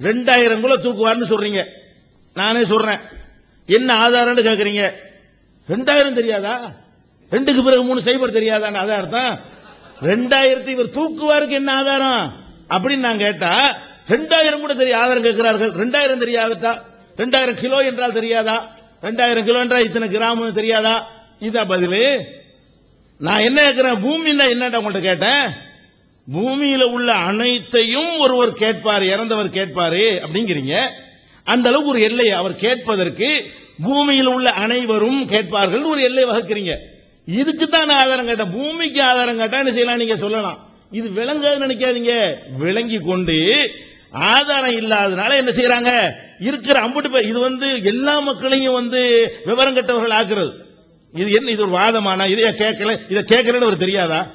ரெண்டாயிரம் கூட தூக்குவார்னு சொல்றீங்க. நானே சொல்றேன். என்ன ஆதாரம்னு கேக்குறீங்க? ரெண்டாயிரம் தெரியாதா? ரெண்டுக்கு பிறகு மூணு சைபர் தெரியாதான்னு ஆதாரம் தான் ரெண்டாயிரத்தி இவர் தூக்குவாருக்கு என்ன ஆதாரம்? அப்படின்னு நான் கேட்டா ரெண்டாயிரம் கூட தெரிய ஆதாரம் கேட்கிறார்கள் ரெண்டாயிரம் தெரியாவிட்டா? ரெண்டாயிரம் கிலோ என்றால் தெரியாதா? ரெண்டாயிரம் கிலோ என்றால் இத்தனை கிராம் தெரியாதா? இதான் பதிலு. நான் என்ன கேட்கிறேன் பூமின்னா என்னடா உங்கள்கிட்ட கேட்டேன்? பூமியில உள்ள அனைத்தையும் ஒருவர் கேட்பார் இறந்தவர் கேட்பாரு அப்படிங்கிறீங்க. அந்த அளவுக்கு ஒரு எல்லை அவர் கேட்பதற்கு பூமியில் உள்ள அனைவரும் கேட்பார்கள் ஒரு எல்லை வகுக்கிறீங்க. இதுக்கு தான் ஆதாரம் கேட்ட பூமிக்கு ஆதாரம் கேட்டா என்ன செய்யலாம்? நீங்க சொல்லலாம். இது விளங்காது நினைக்காதீங்க. விளங்கி கொண்டு ஆதாரம் இல்லாதனால என்ன செய்யறாங்க? இருக்கிற அம்புட்டு பேர் இது வந்து எல்லா மக்களையும் வந்து விவரம் கட்டவர்கள் ஆக்குறது. இது என்ன? இது ஒரு வாதமானா? இதைய கேட்கல? இதை கேட்கலன்னு ஒரு தெரியாதா?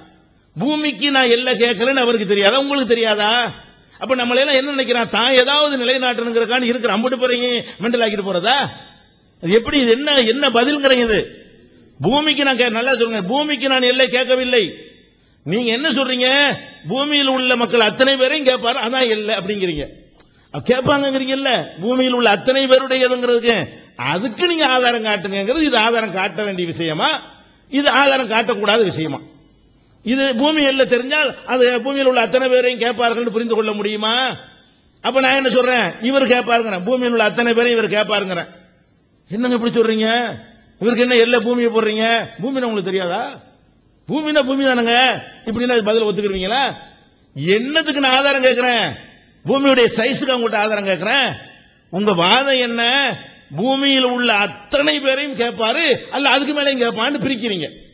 பூமிக்கு நான் எல்லை கேட்கலன்னு அவருக்கு தெரியாதா? உங்களுக்கு தெரியாதா? அப்ப நம்மள எல்லாம் என்ன நினைக்கிறான்? தான் ஏதாவது நிலைநாட்டணுங்கிறக்கான இருக்கிற அம்புட்டு போறீங்க மெண்டல் ஆக்கிட்டு போறதா? அது எப்படி இது? என்ன என்ன பதில்ங்கிறீங்க இது? பூமிக்கு நான் கே- நல்லா சொல்லுங்க. பூமிக்கு நான் எல்லை கேட்கவில்லை. நீங்க என்ன சொல்றீங்க? பூமியில் உள்ள மக்கள் அத்தனை பேரையும் கேட்பாரு. அதான் இல்லை அப்படிங்கிறீங்க. கேட்பாங்கிறீங்கல்ல கேட்பாங்கங்கிறீங்கல்ல பூமியில் உள்ள அத்தனை பேருடையதுங்கிறதுக்கு அதுக்கு நீங்க ஆதாரம் காட்டுங்கிறது இது ஆதாரம் காட்ட வேண்டிய விஷயமா? இது ஆதாரம் காட்டக்கூடாத விஷயமா? இது பூமி எல்லை தெரிஞ்சால் அது பூமியில் உள்ள அத்தனை பேரையும் கேட்பார்கள் புரிந்து கொள்ள முடியுமா? அப்ப நான் என்ன சொல்றேன்? இவர் கேட்பாருங்கிறேன். பூமியில் உள்ள அத்தனை பேரையும் இவர் கேட்பாருங்கிறேன். என்னங்க இப்படி சொல்றீங்க? இவருக்கு என்ன எல்லை பூமியை போடுறீங்க? பூமியில உங்களுக்கு தெரியாதா? பூமினா பூமி தானுங்க? இப்படின்னா பதில் ஒத்துக்கிறீங்களா? என்னத்துக்கு நான் ஆதாரம் கேட்கிறேன்? பூமியுடைய சைஸுக்கு அவங்கள்ட்ட ஆதாரம் கேட்கிறேன். உங்க வாதம் என்ன? பூமியில் உள்ள அத்தனை பேரையும் கேட்பாரு அல்ல அதுக்கு மேலேயும் கேட்பான்னு பிரிக்கிறீங்க.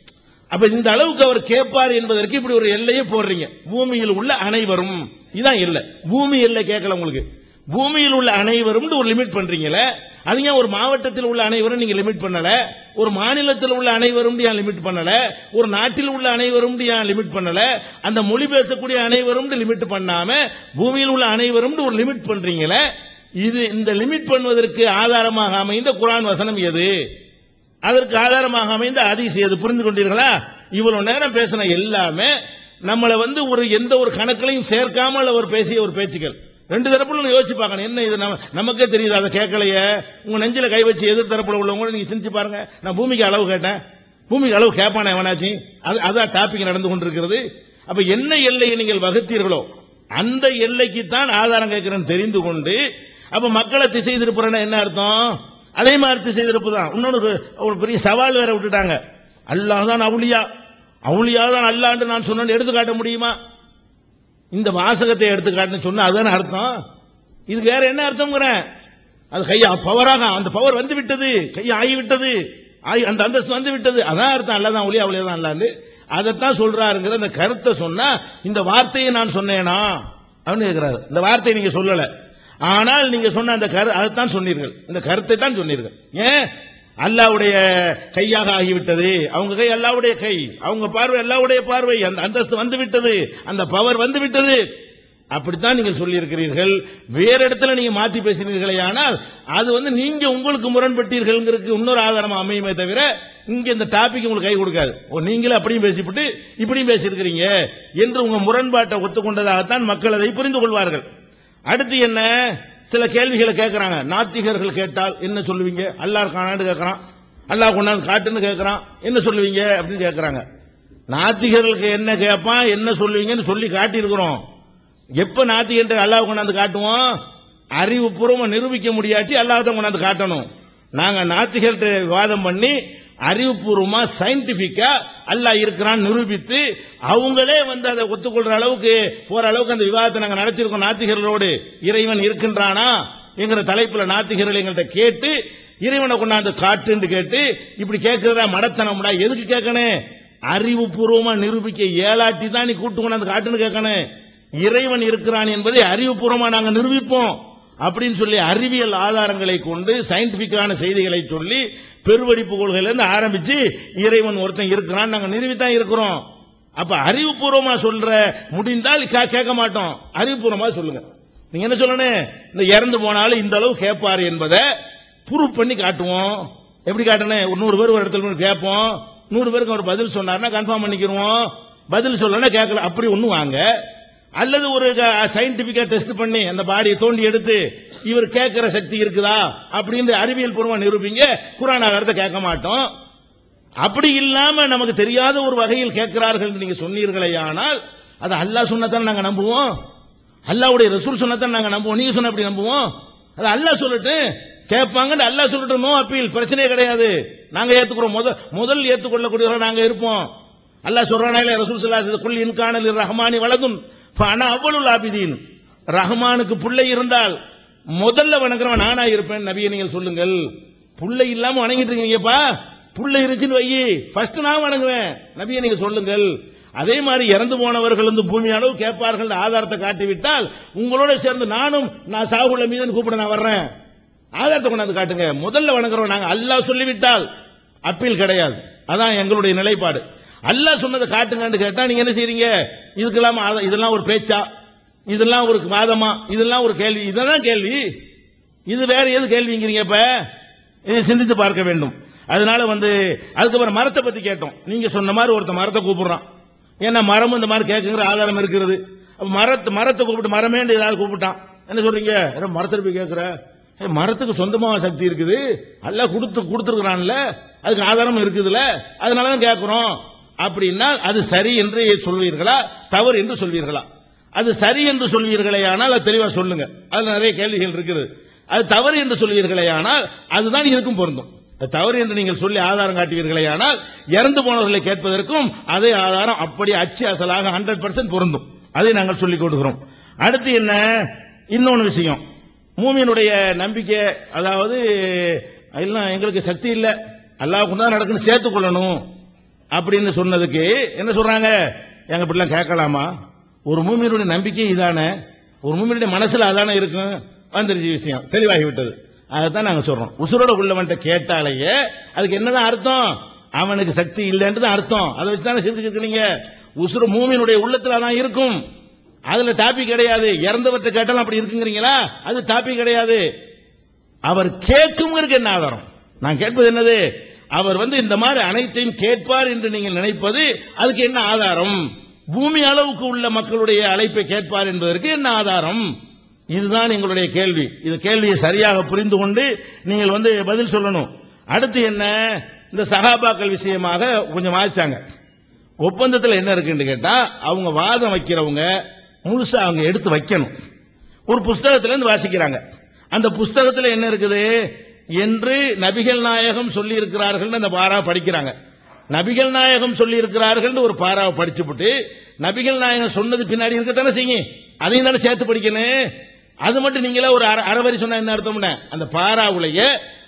அப்ப இந்த அளவுக்கு அவர் கேட்பார் என்பதற்கு இப்படி ஒரு எல்லையை போடுறீங்க. பூமியில் உள்ள அனைவரும். இதான் இல்லை பூமி எல்லை கேட்கல உங்களுக்கு. பூமியில் உள்ள அனைவரும் ஒரு லிமிட் பண்றீங்களே அது ஏன் ஒரு மாவட்டத்தில் உள்ள அனைவரும் நீங்க லிமிட் பண்ணல? ஒரு மாநிலத்தில் உள்ள அனைவரும் ஏன் லிமிட் பண்ணல? ஒரு நாட்டில் உள்ள அனைவரும் ஏன் லிமிட் பண்ணல? அந்த மொழி பேசக்கூடிய அனைவரும் லிமிட் பண்ணாம பூமியில் உள்ள அனைவரும் ஒரு லிமிட் பண்றீங்களே இது இந்த லிமிட் பண்ணுவதற்கு ஆதாரமாக அமைந்த குரான் வசனம் எது? அதற்கு ஆதாரமாக அமைந்த ஹதீஸ் எது? புரிந்து கொண்டீர்களா? இவ்வளவு நேரம் பேசின எல்லாமே நம்மளை வந்து ஒரு எந்த ஒரு கணக்கிலையும் சேர்க்காமல் அவர் பேசிய ஒரு பேச்சுக்கள். ரெண்டு தரப்புல யோசிச்சு பார்க்கணும். என்ன இது? நம்ம நமக்கே தெரியுது? அதை கேட்கலையே. உங்க நெஞ்சில கை வச்சு எதிர் தரப்புல உள்ளவங்க நீங்க சிந்திச்சு பாருங்க. நான் பூமிக்கு அளவு கேட்டேன். பூமிக்கு அளவு கேட்பானே எவனாச்சு அது அதான் டாபிக் நடந்து கொண்டிருக்கிறது. அப்ப என்ன எல்லையை நீங்கள் வகுத்தீர்களோ அந்த எல்லைக்கு தான் ஆதாரம் கேட்கிறேன்னு தெரிந்து கொண்டு அப்ப மக்களை திசை திருப்புறேன்னா என்ன அர்த்தம்? அதே மாதிரி செய்திருப்பு தான் இன்னொன்று ஒரு பெரிய சவால் வேற விட்டுட்டாங்க. அல்லாஹ் தான் அவுளியா. அவுளியா தான் அல்லான்னு நான் சொன்னேன்னு எடுத்துக்காட்ட முடியுமா? இந்த வாசகத்தை எடுத்துக்காட்டுன்னு சொன்னால் சொன்னா அதுதானே அர்த்தம்? இது வேற என்ன அர்த்தங்கிறேன் அது கையா பவராக அந்த பவர் வந்து விட்டது. கையை ஆகிவிட்டது. ஆகி அந்த அந்தஸ்து வந்து விட்டது. அதான் அர்த்தம். அல்லதான் ஒளியா ஒளியா தான் அல்லாண்டு அதைத்தான் சொல்றாருங்கிற அந்த கருத்தை சொன்னா இந்த வார்த்தையை நான் சொன்னேனா? அப்படின்னு கேட்கிறாரு இந்த வார்த்தையை நீங்க சொல்லலை. ஆனால் நீங்க சொன்ன அந்த கரு அதைத்தான் சொன்னீர்கள். இந்த கருத்தை தான் சொன்னீர்கள். ஏன்? அல்லாவுடைய கையாக ஆகிவிட்டது. அவங்க கை அல்லாவுடைய கை. அவங்க பார்வை அல்லாவுடைய பார்வை. அந்த அந்தஸ்து வந்து விட்டது அந்த பவர் வந்து விட்டது அப்படித்தான் நீங்கள் சொல்லியிருக்கிறீர்கள். வேற இடத்துல நீங்க மாத்தி பேசினீர்களே ஆனால் அது வந்து நீங்க உங்களுக்கு முரண்பட்டீர்கள்ங்கிறதுக்கு இன்னொரு ஆதாரமா அமையுமே தவிர இங்க இந்த டாபிக் உங்களுக்கு கை கொடுக்காது. ஓ நீங்களே அப்படியும் பேசிவிட்டு இப்படியும் பேசியிருக்கிறீங்க என்று உங்க முரண்பாட்டை ஒத்துக்கொண்டதாகத்தான் மக்கள் அதை புரிந்து கொள்வார்கள். அடுத்து என்ன? சில கேள்விகளை கேட்கிறாங்க நாத்திகர்கள் கேட்டால் என்ன சொல்லுவீங்க? அல்லாஹ் காணான்னு கேட்கறான் அல்லாஹ் கொண்டாந்து காட்டுன்னு கேட்கறான் என்ன சொல்லுவீங்க? அப்படின்னு கேட்கறாங்க நாத்திகர்களுக்கு என்ன கேட்பான் என்ன சொல்லுவீங்கன்னு சொல்லி காட்டியிருக்கிறோம். எப்ப நாத்திகன்ற அல்லாஹ் கொண்டாந்து காட்டுவோம்? அறிவுபூர்வமா நிரூபிக்க முடியாட்டி அல்லாஹ் தான் கொண்டாந்து காட்டணும். நாங்க நாத்திகர்கிட்ட வாதம் பண்ணி அறிவுபூர்வமா சயின்டிபிக்கா அல்லாஹ் இருக்கிறான் நிரூபித்து அவங்களே வந்து அதை ஒத்துக்கொள்ற அளவுக்கு போற அளவுக்கு அந்த விவாதத்தை நாங்கள் நடத்தியிருக்கோம். நாத்திகர்களோடு இறைவன் இருக்கின்றானா என்கிற தலைப்புல நாத்திகர்கள் எங்கள்கிட்ட கேட்டு இறைவனை கொண்டாந்து காட்டுன்னு கேட்டு இப்படி கேட்கிறதா மடத்தனம்டா எதுக்கு கேட்கணும்? அறிவுபூர்வமா நிரூபிக்க ஏழாட்டி தான் நீ கூட்டு கொண்டாந்து காட்டுன்னு கேட்கணும். இறைவன் இருக்கிறான் என்பதை அறிவுபூர்வமா நாங்கள் நிரூபிப்போம். அப்படின்னு சொல்லி அறிவியல் ஆதாரங்களை கொண்டு சயின்டிபிக்கான செய்திகளை சொல்லி பெருவெடிப்பு கொள்கையிலிருந்து ஆரம்பிச்சு இறைவன் ஒருத்தன் இருக்கிறான் நாங்கள் நிரூபித்தான் இருக்கிறோம். அப்ப அறிவுபூர்வமா சொல்ற முடிந்தால் கே- கேட்க மாட்டோம். அறிவுபூர்வமா சொல்லுங்க. நீங்க என்ன சொல்லணும்? இந்த இறந்து போனாலும் இந்த அளவு கேட்பாரு என்பதை ப்ரூவ் பண்ணி காட்டுவோம். எப்படி காட்டணும்? ஒரு நூறு பேர் ஒரு இடத்துல கேட்போம். நூறு பேருக்கு அவர் பதில் சொன்னார்னா கன்ஃபார்ம் பண்ணிக்கிறோம் பதில் சொல்லனா கேட்கல. அப்படி ஒன்று வாங்க. அல்லது ஒரு சயின்டிபிக்கா டெஸ்ட் பண்ணி அந்த பாடியை தோண்டி எடுத்து இவர் கேட்கிற சக்தி இருக்குதா? அப்படின்னு அறிவியல் பூர்வமா நிரூபிங்க. குரான் ஆதாரத்தை கேட்க மாட்டோம். அப்படி இல்லாம நமக்கு தெரியாத ஒரு வகையில் கேட்கிறார்கள் என்று நீங்க சொன்னீர்களே ஆனால் அது அல்லாஹ் சொன்னதான் நாங்க நம்புவோம். அல்லாவுடைய ரசூல் சொன்னதான் நாங்க நம்புவோம். நீங்க சொன்ன அப்படி நம்புவோம். அது அல்லாஹ் சொல்லட்டு. கேட்பாங்கன்னு அல்லாஹ் சொல்லட்டு நோ அப்பீல் பிரச்சனையே கிடையாது. நாங்க ஏத்துக்கிறோம். முதல் முதல் ஏத்துக்கொள்ளக்கூடியவர்கள் நாங்க இருப்போம். அல்லாஹ் சொல்றானே ரசூல் ஸல்லல்லாஹு குல் இன்கானல் ரஹ்மானி வலதுன். பணம் அவ்வளவு லாபிதீன். ரஹ்மானுக்கு புள்ளை இருந்தால் முதல்ல வணங்குறவன் நானா இருப்பேன். நபியை நீங்கள் சொல்லுங்கள். புள்ளை இல்லாம வணங்கிட்டு இருக்கீங்கப்பா புள்ளை இருந்துச்சுன்னு வையி. ஃபர்ஸ்ட் நான் வணங்குவேன். நபியை நீங்க சொல்லுங்கள். அதே மாதிரி இறந்து போனவர்கள் வந்து பூமி அளவு கேட்பார்கள் ஆதாரத்தை காட்டிவிட்டால் உங்களோட சேர்ந்து நானும் நான் சாகுல மீதுன்னு கூப்பிட நான் வர்றேன். ஆதாரத்தை கொண்டாந்து காட்டுங்க. முதல்ல வணங்குறோம் நாங்கள் அல்லாஹ் சொல்லிவிட்டால் அப்பீல் கிடையாது. அதான் எங்களுடைய நிலைப்பாடு. அல்லாஹ் சொன்னதை காட்டுங்கன்னு கேட்டா நீங்க என்ன செய்றீங்க? இதுக்கெல்லாம் இதெல்லாம் ஒரு பேச்சா? இதெல்லாம் ஒரு வாதமா? இதெல்லாம் ஒரு கேள்வி? இதெல்லாம் கேள்வி. இது வேற எது கேள்விங்கிறீங்க இப்ப? இதை சிந்தித்து பார்க்க வேண்டும். அதனால வந்து அதுக்கப்புறம் மரத்தை பத்தி கேட்டோம். நீங்க சொன்ன மாதிரி ஒருத்த மரத்தை கூப்பிடுறான். ஏன்னா மரம் இந்த மாதிரி கேட்குங்கிற ஆதாரம் இருக்கிறது. மரத்து மரத்தை கூப்பிட்டு மரமே ஏதாவது கூப்பிட்டான். என்ன சொல்றீங்க? மரத்தை போய் கேட்குற மரத்துக்கு சொந்தமாக சக்தி இருக்குது. எல்லாம் கொடுத்து கொடுத்துருக்குறான்ல. அதுக்கு ஆதாரம் இருக்குதுல்ல அதனால தான் கேட்குறோம் அப்படின்னா அது சரி என்று சொல்வீர்களா? தவறு என்று சொல்வீர்களா? அது சரி என்று சொல்வீர்களே ஆனால் அது தெளிவா சொல்லுங்க. அதுல நிறைய கேள்விகள் இருக்குது. அது தவறு என்று சொல்வீர்களே ஆனால் அதுதான் இதுக்கும் பொருந்தும். தவறு என்று நீங்கள் சொல்லி ஆதாரம் காட்டுவீர்களே ஆனால் இறந்து போனவர்களை கேட்பதற்கும் அதே ஆதாரம் அப்படி அச்சு அசலாக ஹண்ட்ரட் பர்சன்ட் பொருந்தும். அதை நாங்கள் சொல்லிக் கொடுக்கிறோம். அடுத்து என்ன? இன்னொன்று விஷயம். மூமியனுடைய நம்பிக்கை அதாவது எல்லாம் எங்களுக்கு சக்தி இல்லை. அல்லாஹ்வுக்கு தான் நடக்குன்னு சேர்த்துக் கொள்ளணும். அப்படின்னு சொன்னதுக்கு என்ன சொல்றாங்க? எங்க இப்படிலாம் கேட்கலாமா? ஒரு மூமியனுடைய நம்பிக்கை இதானே? ஒரு மூமியனுடைய மனசுல அதானே இருக்கும்? வந்துருச்சு விஷயம். தெளிவாகி விட்டது அதைத்தான் நாங்க சொல்றோம். உசுரோட உள்ளவன்ட்ட கேட்டாலேயே அதுக்கு என்னதான் அர்த்தம்? அவனுக்கு சக்தி இல்லைன்றது அர்த்தம். அதை வச்சு தானே சிரிச்சுக்கிறீங்க உசுறு மூமியனுடைய உள்ளத்துல தான் இருக்கும். அதுல டாபிக் கிடையாது. இறந்தவற்றை கேட்டாலும் அப்படி இருக்குங்கிறீங்களா? அது டாபிக் கிடையாது. அவர் கேட்கும்ங்கிறதுக்கு என்ன ஆதாரம்? நான் கேட்பது என்னது? அவர் வந்து இந்த மாதிரி அனைத்தையும் கேட்பார் என்று நீங்கள் நினைப்பது அதுக்கு என்ன ஆதாரம்? பூமி அளவுக்கு உள்ள மக்களுடைய அழைப்பை கேட்பார் என்பதற்கு என்ன ஆதாரம்? இதுதான் எங்களுடைய கேள்வி. இது கேள்வியை சரியாக புரிந்து கொண்டு நீங்கள் வந்து பதில் சொல்லணும். அடுத்து என்ன? இந்த சகாபாக்கள் விஷயமாக கொஞ்சம் வாய்ச்சாங்க ஒப்பந்தத்தில் என்ன இருக்குன்னு கேட்டா அவங்க வாதம் வைக்கிறவங்க முழுசா அவங்க எடுத்து வைக்கணும். ஒரு புஸ்தகத்திலேருந்து வாசிக்கிறாங்க. அந்த புஸ்தகத்தில் என்ன இருக்குது? என்று நபிகள் நாயகம் சொல்லி இருக்கிறார்கள் அந்த பாராவை படிக்கிறாங்க. நபிகள் நாயகம் சொல்லி இருக்கிறார்கள் ஒரு பாராவை படிச்சுப்புட்டு நபிகள் நாயகம் சொன்னது பின்னாடி இருக்கத்தானே செய்யும்? அதையும் தானே சேர்த்து படிக்கணும்? அது மட்டும் நீங்களே ஒரு அறவரி சொன்னா என்ன அர்த்தம்னா அந்த பாராவுலைய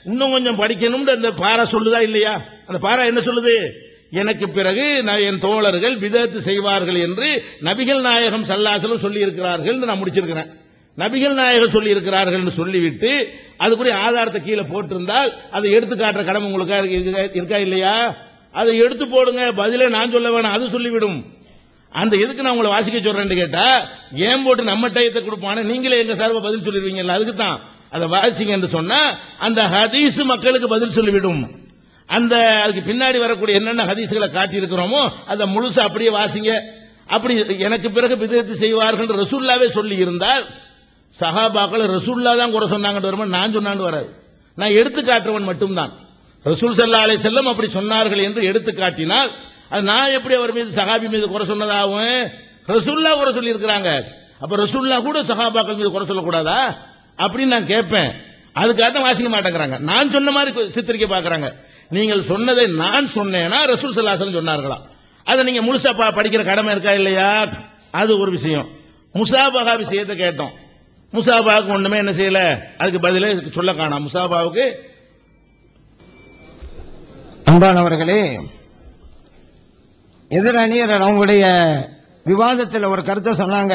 இன்னும் கொஞ்சம் படிக்கணும்னு அந்த பாரா சொல்லுதா இல்லையா? அந்த பாரா என்ன சொல்லுது? எனக்கு பிறகு நான் என் தோழர்கள் விதத்து செய்வார்கள் என்று நபிகள் நாயகம் சல்லாசலம் சொல்லி இருக்கிறார்கள் நான் முடிச்சிருக்கிறேன். நபிகள் நாயகர் சொல்லி இருக்கிறார்கள் சொல்லிவிட்டு அதுக்குரிய ஆதாரத்தை கீழே போட்டிருந்தால் அதை எடுத்து காட்டுற கடமை உங்களுக்கு இருக்கா- இருக்கா இல்லையா? அதை எடுத்து போடுங்க. பதிலே நான் சொல்ல வேணாம். அது சொல்லிவிடும். அந்த எதுக்கு நான் உங்களை வாசிக்க சொல்றேன்னு கேட்டா ஏன் போட்டு நம்ம டயத்தை கொடுப்பான நீங்களே எங்க சார்பா பதில் சொல்லிடுவீங்கல்ல? அதுக்கு தான் அதை வாசிங்க என்று சொன்னா அந்த ஹதீஸ் மக்களுக்கு பதில் சொல்லிவிடும். அந்த அதுக்கு பின்னாடி வரக்கூடிய என்னென்ன ஹதீஸ்களை காட்டி இருக்கிறோமோ அதை முழுசா அப்படியே வாசிங்க. அப்படி எனக்கு பிறகு விதத்து செய்வார்கள் ரசூல்லாவே சொல்லி இருந்தால் சஹாபாக்கள் ரசூல்லா தான் குறை சொன்னாங்கன்னு வருமா நான் சொன்னான்னு வராது. நான் எடுத்து காட்டுறவன் மட்டும்தான். ரசூல் சல்லா அலை செல்லம் அப்படி சொன்னார்கள் என்று எடுத்து காட்டினால் அது நான் எப்படி அவர் மீது சஹாபி மீது குறை சொன்னதாகவும் ரசூல்லா குறை சொல்லியிருக்கிறாங்க. அப்ப ரசூல்லா கூட சஹாபாக்கள் மீது குறை சொல்லக்கூடாதா? அப்படின்னு நான் கேட்பேன். அதுக்காக தான் வாசிக்க மாட்டேங்கிறாங்க. நான் சொன்ன மாதிரி சித்தரிக்க பார்க்குறாங்க. நீங்கள் சொன்னதை நான் சொன்னேன்னா ரசூல் சல்லாசன் சொன்னார்களா? அதை நீங்க முழுசா பா- படிக்கிற கடமை இருக்கா இல்லையா? அது ஒரு விஷயம். முசாபகா விஷயத்தை கேட்டோம். முசாபாவுக்கு ஒண்ணுமே என்ன செய்யல? அதுக்கு பதிலே சொல்ல காணாம் முசாபாவுக்கு அன்பானவர்களே எதிரணியர் அவங்களுடைய விவாதத்தில் ஒரு கருத்தை சொன்னாங்க.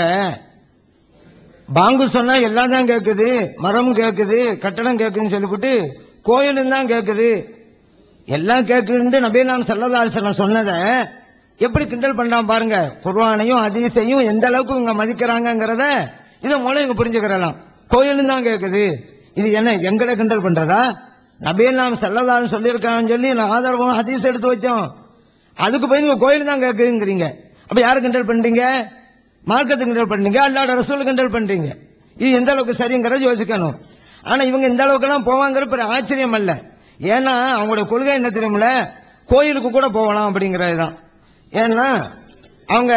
பாங்கு சொன்னா எல்லாம் தான் கேட்குது மரம் கேட்குது கட்டடம் கேட்குதுன்னு சொல்லிவிட்டு கோயிலும் தான் கேட்குது எல்லாம் கேட்குதுன்னு நபீனாம் சல்லதாசனம் சொன்னதை எப்படி கிண்டல் பண்றான் பாருங்க. குர்வானையும் அதிசையும் எந்த அளவுக்கு இவங்க மதிக்கிறாங்கிறத இதை மூலம் இங்க புரிஞ்சுக்கிறலாம். கோயிலும் தான் கேட்குது இது என்ன எங்களை கிண்டல் பண்றதா? நபீல் நாம் செல்லதான்னு சொல்லியிருக்கான்னு சொல்லி நான் ஆதாரமாக ஹதீஸ் எடுத்து வச்சோம். அதுக்கு போய் நீங்க கோயில் தான் கேட்குதுங்கிறீங்க அப்ப யாரு கிண்டல் பண்றீங்க? மார்க்கத்தை கிண்டல் பண்றீங்க? அல்லாட ரசூல் கிண்டல் பண்றீங்க. இது எந்த அளவுக்கு சரிங்கிறத யோசிக்கணும். ஆனா இவங்க இந்த அளவுக்கு எல்லாம் போவாங்கிற பெரிய ஆச்சரியம் அல்ல. ஏன்னா அவங்களுடைய கொள்கை என்ன தெரியுமில்ல? கோயிலுக்கு கூட போகலாம் அப்படிங்கிறது தான் ஏன்னா அவங்க